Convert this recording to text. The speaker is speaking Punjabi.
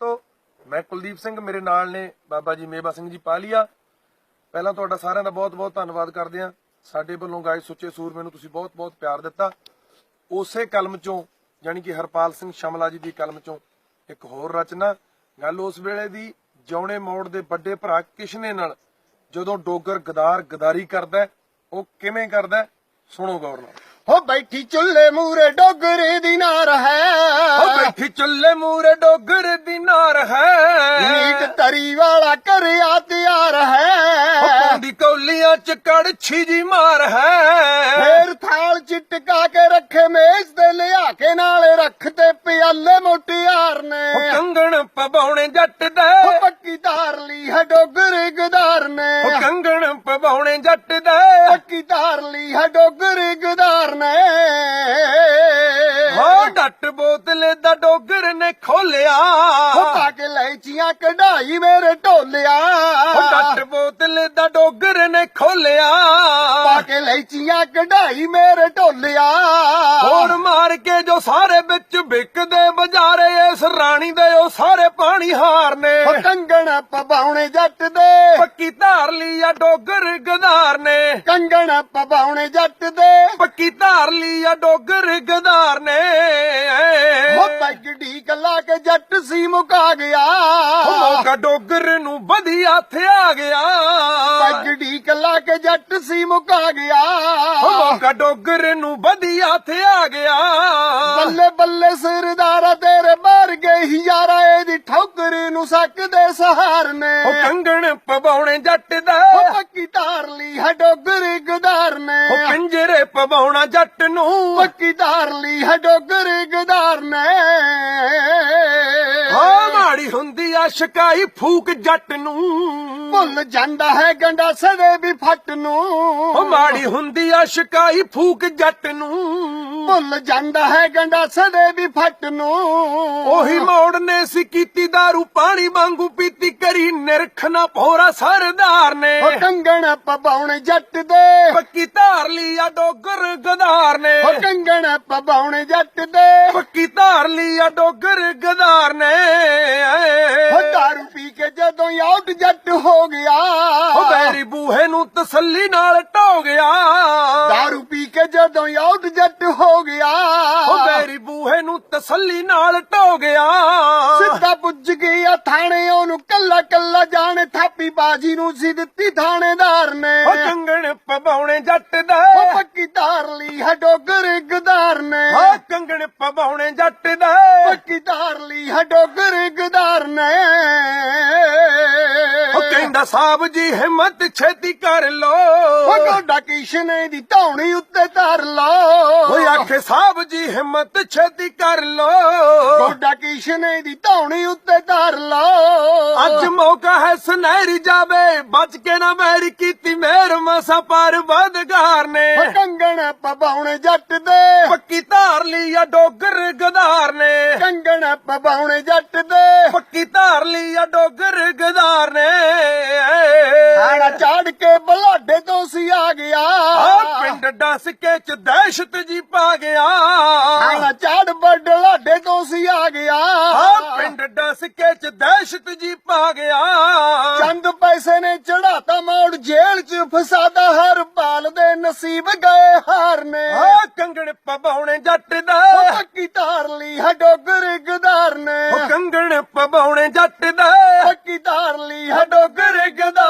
ਦੋਸਤੋ, ਮੈਂ ਕੁਲਦੀਪ ਸਿੰਘ, ਮੇਰੇ ਨਾਲ ਨੇ ਬਾਬਾ ਜੀ ਮੇਵਾ ਸਿੰਘ ਜੀ ਪਾਲੀਆ ਪਹਿਲਾਂ ਤੁਹਾਡਾ ਸਾਰਿਆਂ ਦਾ ਬਹੁਤ-ਬਹੁਤ ਧੰਨਵਾਦ ਕਰਦੇ ਹਾਂ। ਸਾਡੇ ਵੱਲੋਂ ਗਾਏ ਸੁੱਚੇ ਸੂਰ ਮੈਨੂੰ ਤੁਸੀਂ ਬਹੁਤ-ਬਹੁਤ ਪਿਆਰ ਦਿੱਤਾ। ਉਸੇ ਕਲਮ ਚੋਂ, ਯਾਨੀ ਕਿ ਹਰਪਾਲ ਸਿੰਘ ਸ਼ਮਲਾ ਜੀ ਦੀ ਕਲਮ ਚੋਂ ਇੱਕ ਹੋਰ ਰਚਨਾ। ਗੱਲ ਉਸ ਵੇਲੇ ਦੀ ਜੌਣੇ ਮੋੜ ਦੇ ਵੱਡੇ ਭਰਾ ਕਿਸ਼ਨੇ ਨਾਲ, ਜਦੋਂ ਡੋਗਰ ਗਦਾਰ ਗਦਾਰੀ ਕਰਦਾ ਉਹ ਕਿਵੇਂ ਕਰਦਾ ਸੁਣੋ ਗੌਰ ਨਾਲ। ਹੋ ਬੈਠੀ ਚੁੱਲ੍ਹੇ ਮੂਰੇ ਡੋਗਰੇ ਦੀ ਨਾਰ ਹੈ। ਉਹ ਬੈਠੀ ਚੱਲੇ ਮੂਰੇ ਡੋਗਰ ਦੀ ਨਾਰ ਹੈ। ਨੀਟ ਤਰੀ ਵਾਲਾ ਕਰਿਆ ਤਿਆਰ ਹੈ। ਪਾਉਂਦੀ ਕੌਲੀਆਂ ਚ ਕੜਛੀ ਜੀ ਮਾਰ ਹੈ। ਫੇਰ ਥਾਲ ਚ ਟਿਕਾ ਕੇ ਰੱਖੇ ਮੇਜ਼ ਤੇ ਲਿਆ ਕੇ ਨਾਲੇ ਰੱਖ ਤੇ ਪਿਆਲੇ ਮੋਟਿਆਰ ਨੇ ਉਹ ਕੰਗਣ ਪਵਾਉਣੇ ਜੱਟ ਹੋ ਦੇ ਪੱਕੀ ਧਾਰ ਲਈ ਹੈ ਡੋਗਰ ਗਦਾਰ ਨੇ। ਉਹ ਕੰਗਣ ਪਵਾਉਣੇ ਜੱਟ ਦੇ। ਪੱਕੀ ਧਾਰ ਲਈ ਹੈ ਡੋਗਰ ਗਦਾਰ ਨੇ। ਦਾ ਡੋਗਰ ਨੇ ਖੋਲਿਆ। ਹੋ ਪਾ ਕੇ ਲੈਚੀਆਂ ਕਢਾਈ ਮੇਰੇ ਢੋਲਿਆ। ਉਹ ਡੱਟ ਬੋਤਲੇ ਦਾ ਡੋਗਰ ਨੇ ਖੋਲਿਆ। ਪਾ ਕੇ ਲੈਚੀਆਂ ਕਢਾਈ ਮੇਰੇ ਢੋਲਿਆ। ਹੋਰ ਮਾਰ ਕੇ ਜੋ ਸਾਰੇ ਵਿੱਚ ਵਿਕਦੇ ਬਾਜ਼ਾਰੇ ਇਸ ਰਾਣੀ ਦੇ ਉਹ ਸਾਰੇ ਪਾਣੀ ਹਾਰ ਨੇ ਹੋ ਕੰਗਣ ਪਵਾਉਣੇ ਜੱਟ ਦੇ। ਪੱਕੀ ਧਾਰ ਲਈ ਆ ਡੋਗਰ ਗਦਾਰ ਨੇ ਕੰਗਣ ਪਵਾਉਣੇ ਜੱਟ ਦੇ। ਪੱਕੀ ਧਾਰ ਲਈ ਆ ਡੋਗਰ ਗਦਾਰ ਨੇ ਪੈਗੜੀ ਕੱਲਾ ਕੇ ਜੱਟ ਸੀ ਮੁਕਾ ਗਿਆ। ਮੌਕਾ ਡੋਗਰ ਨੂੰ ਵਧੀਆ ਥਿਆ ਗਿਆ। ਪੈਗੜੀ ਕੱਲਾ ਕੇ ਜੱਟ ਸੀ ਮੁਕਾ ਗਿਆ। ਮੌਕਾ ਡੋਗਰ ਨੂੰ ਵਧੀਆ ਥਿਆ ਗਿਆ। ਬੱਲੇ ਸਰਦਾਰਾ ਤੇਰੇ ਬਾਹਰ ਗਈ ਯਾਰਾ ਇਹਦੀ ਠੋਕਰ ਨੂੰ ਸਕਦੇ ਸਹਾਰ ਨੇ ਉਹ ਕੰਗਣ ਪਵਾਉਣੇ ਜੱਟ ਦਾ। ਉਹ ਪੱਕੀ ਧਾਰ ਲਈ ਹੈ ਡੋਗਰ ਗਦਾਰ ਨੇ ਉਹ ਪਿੰਜਰੇ ਪਵਾਉਣਾ ਜੱਟ ਨੂੰ। ਪੱਕੀ ਧਾਰ ਲਈ ਹੈ ਡੋਗਰ ਗਦਾਰ ਨੇ ਹੁੰਦੀ ਆ ਸ਼ਿਕਾਈ ਫੂਕ ਜੱਟ ਨੂੰ। ਭੁੱਲ ਜਾਂਦਾ ਹੈ ਗੰਡਾ ਸਦੇ ਵੀ ਫੱਟ ਨੂੰ। ਉਹ ਮਾੜੀ ਹੁੰਦੀ ਆ ਸ਼ਿਕਾਈ ਫੂਕ ਜੱਟ ਨੂੰ। ਭੁੱਲ ਜਾਂਦਾ ਹੈ ਗੰਡਾ ਸਦੇ ਵੀ ਫੱਟ ਨੂੰ। ਉਹੀ ਮੋੜ ਨੇ ਸੀ ਕੀਤੀ दारू ਪਾਣੀ ਵਾਂਗੂ ਪੀਤੀ ਕਰੀ ਨਿਰਖਣਾ ਭੋਰਾ ਸਰਦਾਰ ਨੇ। ਉਹ ਕੰਗਣ ਪਵਾਉਣੇ ਜੱਟ ਦੇ। ਪੱਕੀ ਧਾਰ ਲਈ ਆ ਡੋਗਰ ਗਦਾਰ ਨੇ। ਉਹ ਕੰਗਣ ਪਵਾਉਣੇ ਜੱਟ ਦੇ। ਪੱਕੀ ਧਾਰ ਲਈ ਆ ਡੋਗਰ ਗਦਾਰ ਨੇ। ਜੱਟ ਹੋ ਗਿਆ। ਉਹ ਬੈਰੀ ਬੂਹੇ ਨੂੰ ਤਸੱਲੀ ਨਾਲ ਢੋ ਗਿਆ। ਦਾਰੂ ਪੀ ਕੇ ਜਦੋਂ ਆਊਟ ਜੱਟ ਹੋ ਗਿਆ। ਉਹ ਬੈਰੀ ਬੂਹੇ ਨੂੰ ਤਸੱਲੀ ਨਾਲ ਢੋ ਗਿਆ। ਸਿੱਧਾ ਪੁੱਜ ਗਿਆ ਥਾਣੇ ਉਹਨੂੰ ਕੱਲਾ ਕੱਲਾ ਜਾਣੇ ਥਾਪੀ ਬਾਜੀ ਨੂੰ ਸੀ ਦਿੱਤੀ ਕੰਗਣ ਪਵਾਉਣੇ ਜੱਟ ਦਾ। ਉਹ ਪੱਕੀ ਧਾਰ ਲਈ ਹੈ ਡੋਗਰ ਗਦਾਰ ਨੇ ਉਹ ਕੰਗਣ ਪਵਾਉਣੇ ਜੱਟ ਦਾ। ਪੱਕੀ ਧਾਰ ਲਈ ਹੈ ਡੋਗਰ ਗਦਾਰ ਨੇ ਕਹਿੰਦਾ ਸਾਹਿਬ ਜੀ ਹਿੰਮਤ ਛੇਤੀ ਕਰ ਲੋ ਉਹ ਗੋਡਾ ਕਿਸ਼ਨੇ ਦੀ ਧੌਣੀ ਉੱਤੇ ਧਰ ਲੋ। ਓਏ ਆਖੇ ਸਾਹਿਬ ਜੀ ਹਿੰਮਤ ਛੇਤੀ ਕਰ ਲੋ ਗੋਡਾ ਕਿਸ਼ਨੇ ਦੀ ਧੌਣੀ ਉੱਤੇ ਧਰ ਲੋ। ਅੱਜ ਮੌਕਾ ਹੈ ਸੁਨਹਿਰੀ ਜਾਵੇ ਬਚ ਕੇ ਨਾ ਮੈਰੀ ਕੀਤੀ ਮੇਰ ਮਸਾ ਪਰ ਬਦਗਾਰ ਨੇ। ਕੰਗਣ ਪਵਾਉਣੇ ਜੱਟ ਦੇ। ਪੱਕੀ ਧਾਰ ਲਈ ਆ ਡੋਗਰ ਗਦਾਰ ਨੇ ਕੰਗਣ ਪਵਾਉਣੇ ਜੱਟ ਦੇ। ਪੱਕੀ ਧਾਰ ਲਈ ਆ ਡੋਗਰ ਗਦਾਰ ਨੇ। ਖਾਣਾ ਚਾੜ ਕੇ ਬਲਾਡੇ ਤੋਂ ਸੀ ਆ ਗਿਆ। ਆ ਪਿੰਡ ਡਸ ਕੇ ਚ ਦਹਿਸ਼ਤ ਜੀ ਪਾ ਗਿਆ। ਖਾਣਾ ਚਾੜ ਬਲਾਡੇ ਤੋਂ ਸੀ ਆ ਗਿਆ। ਆ ਪਿੰਡ ਡਸ ਕੇ ਚ ਦਹਿਸ਼ਤ ਜੀ ਪਾ ਗਿਆ। ਚੰਦ ਪੈਸੇ ਨੇ ਚੜਾਤਾ ਮੋੜ ਜੇਲ੍ਹ ਚ ਫਸਾਦਾ ਹਰ ਪਾਲ ਦੇ ਨਸੀਬ ਗਏ ਹਾਰ ਨੇ ਆ ਕੰਗਣ ਪਵਾਉਣੇ ਜੱਟ ਦਾ। ਪੱਕੀ ਧਾਰ ਲਈ ਹੈ ਹੈ ਡੋਗਰ ਗਦਾਰ